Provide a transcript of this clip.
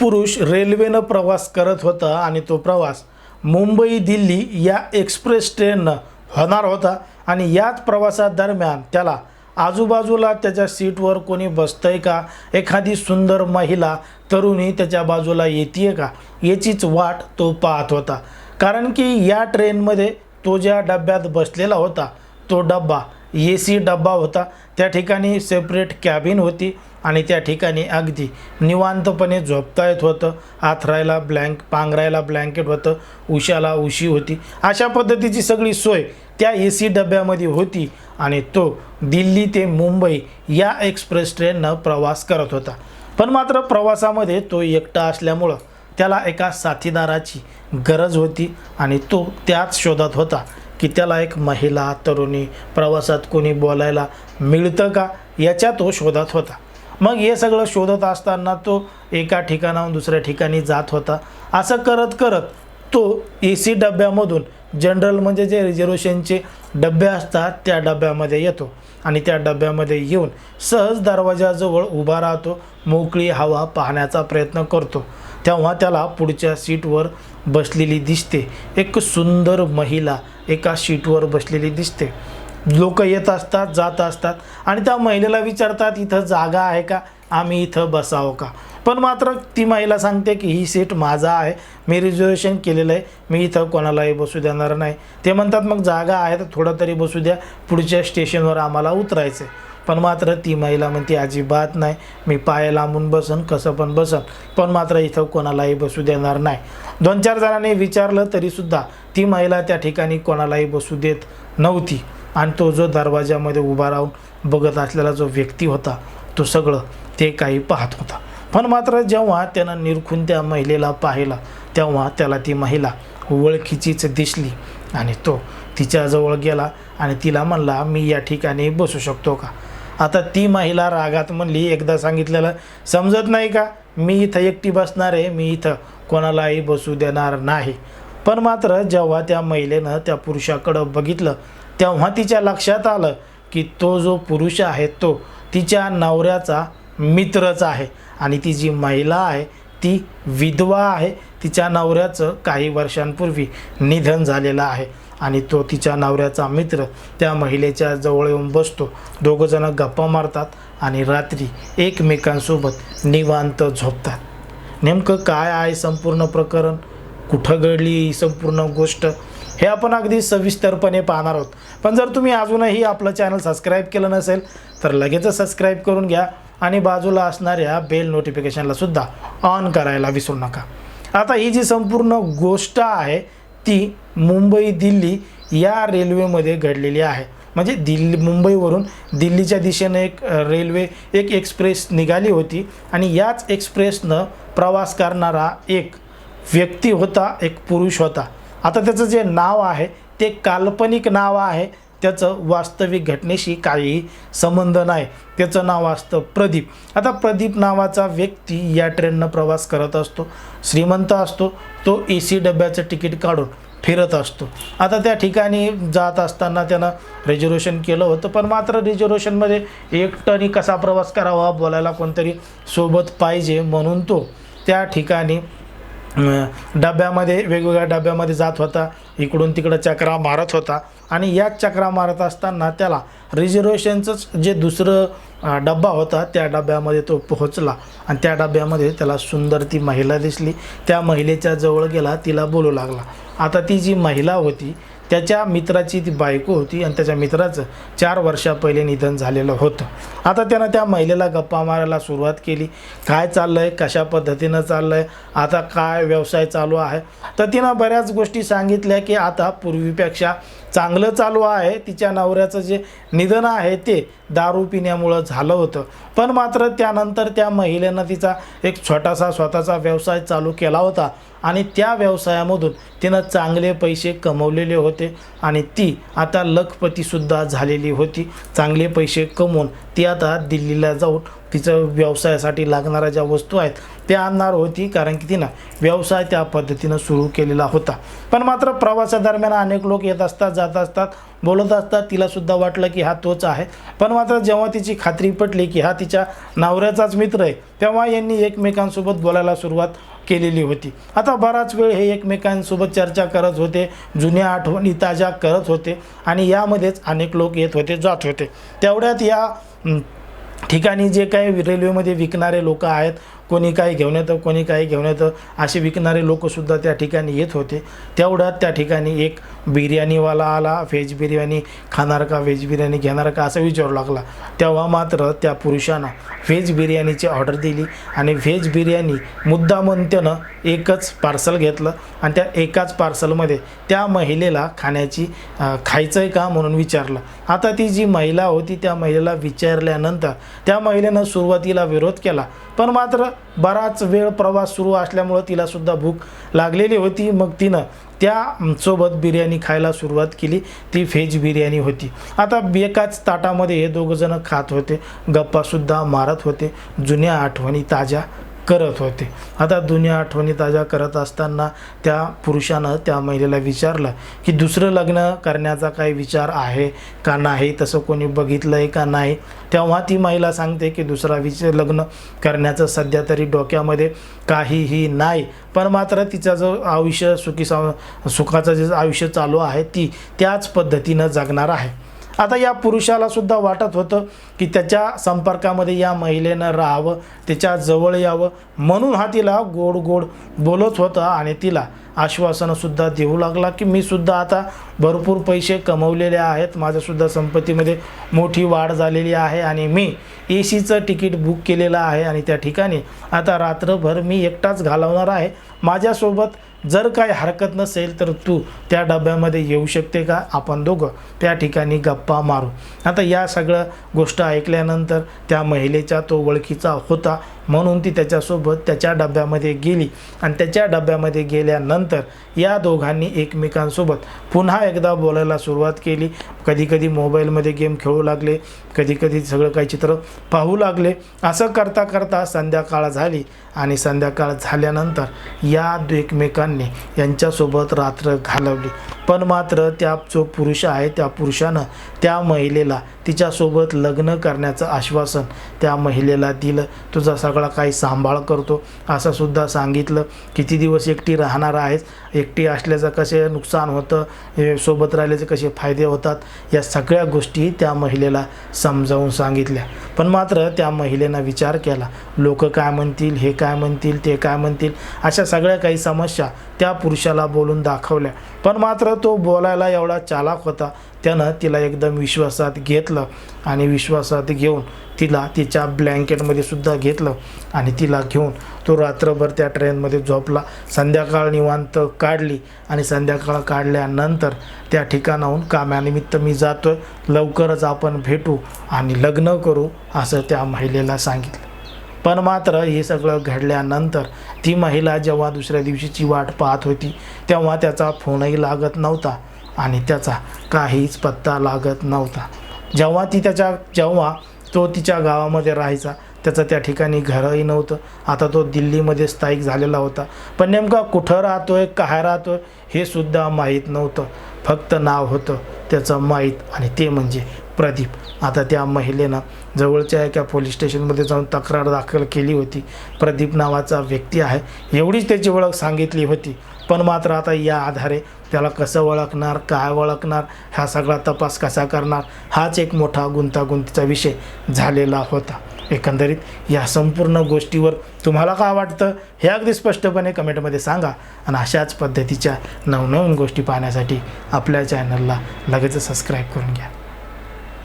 पुरुष रेल्वेनं प्रवास करत होता आणि तो प्रवास मुंबई दिल्ली या एक्सप्रेस ट्रेननं होणार होता आणि याच प्रवासादरम्यान त्याला आजूबाजूला त्याच्या सीटवर कोणी बसतंय का? एखादी सुंदर महिला तरुणी त्याच्या बाजूला येते का? याचीच वाट तो पाहत होता. कारण की या ट्रेनमध्ये तो ज्या डब्यात बसलेला होता तो डब्बा ए सी डब्बा होता. त्या ठिकाणी सेपरेट कॅबिन होती आणि त्या ठिकाणी अगदी निवांतपणे झोपता येत होतं. आथरायला ब्लँक पांघरायला ब्लँकेट होतं. उशाला उशी होती. अशा पद्धतीची सगळी सोय त्या ए सी डब्यामध्ये होती आणि तो दिल्ली ते मुंबई या एक्सप्रेस ट्रेननं प्रवास करत होता. पण मात्र प्रवासामध्ये तो एकटा असल्यामुळं त्याला एका साथीदाराची गरज होती आणि तो त्याच शोधात होता. की त्याला एक महिला तरुणी प्रवासात कोणी बोलायला मिळतं का? याच्या तो शोधात होता. मग हे सगळं शोधत असताना तो एका ठिकाणाहून दुसऱ्या ठिकाणी जात होता. असं करत करत तो ए सी डब्यामधून जनरल म्हणजे जे रिझर्वेशनचे डबे असतात त्या डब्यामध्ये येतो आणि त्या डब्यामध्ये येऊन सहज दरवाजाजवळ उभा राहतो मोकळी हवा पाहण्याचा प्रयत्न करतो. तेव्हा त्याला पुढच्या सीटवर बसलेली दिसते. एक सुंदर महिला एका सीटवर बसलेली दिसते. लोक येत असतात जात असतात आणि त्या महिलेला विचारतात इथं जागा आहे का? आम्ही इथं बसावं का? पण मात्र ती महिला सांगते की ही सीट माझा आहे. मी रिझर्वेशन केलेलं आहे. मी इथं कोणालाही बसू देणार नाही. ते म्हणतात मग जागा आहे तर थोडं तरी बसू द्या. पुढच्या स्टेशनवर आम्हाला उतरायचं आहे पण मात्र ती महिला म्हणते अजिबात नाही. मी पाय लांबून बसन कसं पण बसन. पण मात्र इथं कोणालाही बसू देणार नाही. दोन चार जणांनी विचारलं तरीसुद्धा ती महिला त्या ठिकाणी कोणालाही बसू देत नव्हती. आणि तो जो दरवाजामध्ये उभा राहून बघत असलेला जो व्यक्ती होता तो सगळं ते काही पाहत होता. पण मात्र जेव्हा त्यानं निरखून त्या महिलेला पाहिला तेव्हा त्याला ती महिला ओळखीचीच दिसली आणि तो तिच्याजवळ गेला आणि तिला म्हणला मी या ठिकाणी बसू शकतो का? आता ती महिला रागात म्हणली एकदा सांगितलेलं समजत नाही का? मी इथं एकटी बसणार आहे मी इथं कोणालाही बसू देणार नाही. पण मात्र जेव्हा त्या महिलेनं त्या पुरुषाकडं बघितलं तेव्हा तिच्या लक्षात आलं की तो जो पुरुष आहे तो तिच्या नवऱ्याचा मित्रच आहे. आणि ती जी महिला आहे ती विधवा आहे. तिच्या नवऱ्याचं काही वर्षांपूर्वी निधन झालेलं आहे. आणि तो तिच्या नवऱ्याचा मित्र त्या महिलेच्या जवळ येऊन बसतो. दोघंजणं गप्पा मारतात आणि रात्री एकमेकांसोबत निवांत झोपतात. नेमकं काय आहे संपूर्ण प्रकरण? कुठं घडली ही संपूर्ण गोष्ट? हे आपण अगदी सविस्तरपणे पाहणार आहोत. पण जर तुम्ही अजूनही आपलं चॅनल सबस्क्राईब केलं नसेल तर लगेचच सबस्क्राईब करून घ्या आणि बाजूला असणाऱ्या बेल नोटिफिकेशनला सुद्धा ऑन करायला विसरू नका. आता ही जी संपूर्ण गोष्ट आहे ती मुंबई दिल्ली या रेल्वेमध्ये घडलेली आहे. म्हणजे दिल्ली मुंबईवरून दिल्लीच्या दिशेनं एक रेल्वे एक एक्सप्रेस निघाली होती आणि याच एक्सप्रेसनं प्रवास करणारा एक व्यक्ती होता एक पुरुष होता. आता त्याचं जे नाव आहे ते काल्पनिक नाव आहे त्याचं वास्तविक घटनेशी काही संबंध नाही. त्याचं नाव असतं प्रदीप. आता प्रदीप नावाचा व्यक्ती या ट्रेननं प्रवास करत असतो. श्रीमंत असतो. तो ए सी डब्याचं तिकीट काढून फिरत असतो. आता त्या ठिकाणी जात असताना त्यानं रिझर्वेशन केलं होतं. पण मात्र रिझर्वेशनमध्ये एकटनी कसा प्रवास करावा बोलायला कोणतरी सोबत पाहिजे म्हणून तो त्या ठिकाणी डब्यामध्ये वेगवेगळ्या डब्यामध्ये जात होता. इकडून तिकडं चक्रा मारत होता. आणि याच चक्रा मारत असताना त्याला रिझर्वेशनचंच जे दुसरं डब्बा होता त्या डब्यामध्ये तो पोहोचला. आणि त्या डब्यामध्ये त्याला सुंदर ती महिला दिसली. त्या महिलेच्या जवळ गेला तिला बोलू लागला. आता ती जी महिला होती त्याच्या मित्राची ती बायको होती आणि त्याच्या मित्राचं चार वर्षा पहिले निधन झालेलं होतं. आता त्यानं त्या महिलेला गप्पा मारायला सुरुवात केली. काय चाललं आहे कशा पद्धतीनं चाललं आहे आता काय व्यवसाय चालू आहे? तर तिनं बऱ्याच गोष्टी सांगितल्या की आता पूर्वीपेक्षा चांगलं चालू आहे. तिच्या नवऱ्याचं जे निधन आहे ते दारू पिण्यामुळं झालं होतं. पण मात्र त्यानंतर त्या महिलेनं तिचा एक छोटासा स्वतःचा व्यवसाय चालू केला होता. आणि त्या व्यवसायामधून तिनं चांगले पैसे कमवलेले होते. आणि ती आता लखपतीसुद्धा झालेली होती. चांगले पैसे कमवून ती आता दिल्लीला जाऊन तिचं व्यवसायासाठी लागणाऱ्या ज्या वस्तू आहेत त्या आणणार होती कारण की तिनं व्यवसाय त्या पद्धतीनं सुरू केलेला होता. पण मात्र प्रवासादरम्यान अनेक लोक येत असतात जात असतात बोलत असतात. तिलासुद्धा वाटलं की हा तोच आहे. पण मात्र जेव्हा तिची खात्री पटली की हा तिच्या नवऱ्याचाच मित्र आहे तेव्हा यांनी एकमेकांसोबत बोलायला सुरुवात केलेली होती. आता बराच वेळ हे एकमेकांसोबत चर्चा करत होते जुन्या आठवणी ताज्या करत होते आणि यामध्येच अनेक लोक येत होते जात होते. तेवढ्यात या ठिकाणी जे काही रेल्वेमध्ये विकणारे लोक आहेत कोणी काही घेऊन येतं कोणी काही घेऊन येतं. असे विकणारे लोकसुद्धा त्या ठिकाणी येत होते. तेवढ्यात त्या ठिकाणी एक बिर्याणीवाला आला व्हेज बिर्याणी खाणार का व्हेज बिर्याणी घेणार का असं विचारू लागला. तेव्हा मात्र त्या पुरुषानं व्हेज बिर्याणीची ऑर्डर दिली आणि व्हेज बिर्याणी मुद्दामून त्यानं एकच पार्सल घेतलं आणि त्या एकाच पार्सलमध्ये त्या महिलेला खाण्याची खायचं आहे का म्हणून विचारलं. आता ती जी महिला होती त्या महिलेला विचारल्यानंतर त्या महिलेनं सुरुवातीला विरोध केला. पण मात्र बराच वेळ प्रवास सुरू असल्यामुळं तिलासुद्धा भूक लागलेली होती. मग तिनं त्यासोबत बिर्याणी खायला सुरुवात केली. ती व्हेज बिर्याणी होती. आता एकाच ताटामध्ये हे दोघंजणं खात होते. गप्पासुद्धा मारत होते. जुन्या आठवणी ताज्या करत होते. आता जुन्या आठवणी ताज्या करत असताना त्या पुरुषानं त्या महिलेला विचारलं की दुसरं लग्न करण्याचा काही विचार आहे का नाही? तसं कोणी बघितलं आहे का नाही? तेव्हा ती महिला सांगते की दुसरा विच लग्न करण्याचं सध्या तरी डोक्यामध्ये काहीही नाही. पण मात्र तिचा जो आयुष्य सुखी सुखाचं जे आयुष्य चालू आहे ती त्याच पद्धतीनं जगणार आहे. आता या पुरुषाला सुद्धा वाटत होतं की त्याच्या संपर्कामध्ये या महिलेनं राहावं त्याच्याजवळ यावं. म्हणून हा तिला गोड गोड बोलत होता आणि तिला आश्वासनंसुद्धा देऊ लागला की मी सुद्धा आता भरपूर पैसे कमवलेले आहेत. माझ्यासुद्धा संपत्तीमध्ये मोठी वाढ झालेली आहे आणि मी ए सीचं तिकीट बुक केलेलं आहे आणि त्या ठिकाणी आता रात्रभर मी एकटाच घालवणार आहे. माझ्यासोबत जर काही हरकत नसेल तर तू त्या डब्यामध्ये येऊ शकते का? आपण दोघं त्या ठिकाणी गप्पा मारू. आता या सगळ्या गोष्ट ऐकल्यानंतर त्या महिलेचा तो ओळखीचा होता म्हणून ती त्याच्यासोबत त्याच्या डब्यामध्ये गेली. आणि त्याच्या डब्यामध्ये गेल्यानंतर या दोघांनी एकमेकांसोबत पुन्हा एकदा बोलायला सुरुवात केली. कधीकधी मोबाईलमध्ये गेम खेळू लागले. कधीकधी सगळं काही चित्र पाहू लागले. असं करता करता संध्याकाळ झाली आणि संध्याकाळ झाल्यानंतर या एकमेकां एकमेकांनी यांच्यासोबत रात्र घालवली. पण मात्र त्या जो पुरुष आहे त्या पुरुषानं त्या महिलेला तिच्यासोबत लग्न करण्याचं आश्वासन त्या महिलेला दिलं. तुझा सगळा काही सांभाळ करतो. असं सुद्धा सांगितलं. किती दिवस एकटी राहणार आहेस? एकटी असल्याचं कसे नुकसान होतं? सोबत राहिल्याचे कसे फायदे होतात? या सगळ्या गोष्टी त्या महिलेला समजावून सांगितल्या. पण मात्र त्या महिलेनं विचार केला. लोक काय म्हणतील? हे काय म्हणतील? ते काय म्हणतील? अशा सगळ्या काही समस्या त्या पुरुषाला बोलून दाखवल्या. पण मात्र तो बोलायला एवढा चालाक होता. त्यानं तिला एकदम विश्वासात घेतलं आणि विश्वासात घेऊन तिला तिच्या ब्लँकेटमध्ये सुद्धा घेतलं आणि तिला घेऊन तो रात्रभर त्या ट्रेनमध्ये झोपला. संध्याकाळ निवांत काढली आणि संध्याकाळ काढल्यानंतर त्या ठिकाणाहून कामानिमित्त मी जातो लवकरच आपण भेटू आणि लग्न करू असं त्या महिलेला सांगितलं. पण मात्र हे सगळं घडल्यानंतर ती महिला जेव्हा दुसऱ्या दिवशीची वाट पाहत होती तेव्हा त्याचा फोनही लागत नव्हता आणि त्याचा काहीच पत्ता लागत नव्हता. जेव्हा ती त्याच्या जेव्हा तो तिच्या गावामध्ये राहायचा त्याचं त्या ठिकाणी घरही नव्हतं. आता तो दिल्लीमध्ये स्थायिक झालेला होता. पण नेमका कुठं राहतो आहे काय राहतो हे सुद्धा माहीत नव्हतं. फक्त नाव होतं त्याचं माहीत आणि ते म्हणजे प्रदीप. आता त्या महिलेनं जवळच्या एका पोलीस स्टेशनमध्ये जाऊन तक्रार दाखल केली होती. प्रदीप नावाचा व्यक्ती आहे. एवढीच त्याची ओळख सांगितली होती. पण मात्र आता या आधारे त्याला कसं ओळखणार काय ओळखणार हा सगळा तपास कसा करणार हाच एक मोठा गुंतागुंतीचा विषय झालेला होता. एकंदरीत या संपूर्ण गोष्टीवर तुम्हाला काय वाटतं? हे अगदी स्पष्टपणे कमेंटमध्ये सांगा. आणि अशाच पद्धतीच्या नवनवीन गोष्टी पाहण्यासाठी आपल्या चॅनलला लगेच सबस्क्राईब करून घ्या.